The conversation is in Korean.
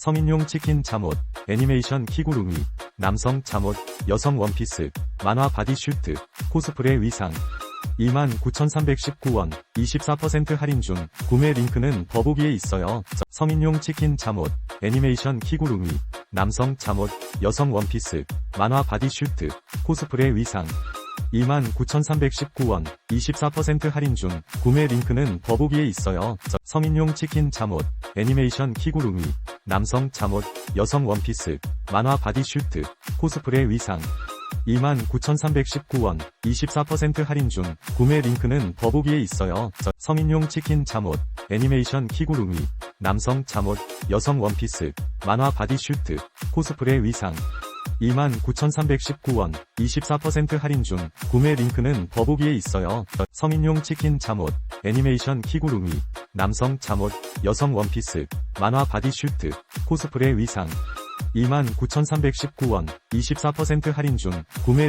성인용 치킨 잠옷, 애니메이션 키구루미, 남성 잠옷, 여성 원피스, 만화 바디슈트, 코스프레 위상. 29,319원, 24% 할인 중, 구매 링크는 더보기에 있어요. 성인용 치킨 잠옷, 애니메이션 키구루미, 남성 잠옷, 여성 원피스, 만화 바디슈트, 코스프레 위상. 29,319원, 24% 할인 중, 구매 링크는 더보기에 있어요. 성인용 치킨 잠옷, 애니메이션 키구루미, 남성 잠옷, 여성 원피스, 만화 바디슈트, 코스프레 위상. 29,319원, 24% 할인 중, 구매 링크는 더보기에 있어요. 성인용 치킨 잠옷, 애니메이션 키구루미, 남성 잠옷, 여성 원피스, 만화 바디슈트, 코스프레 위상. 29,319원, 24% 할인 중, 구매 링크는 더보기에 있어요. 성인용 치킨 잠옷, 애니메이션 키구루미, 남성 잠옷, 여성 원피스, 만화 바디슈트, 코스프레 위상. 29,319원, 24% 할인 중, 구매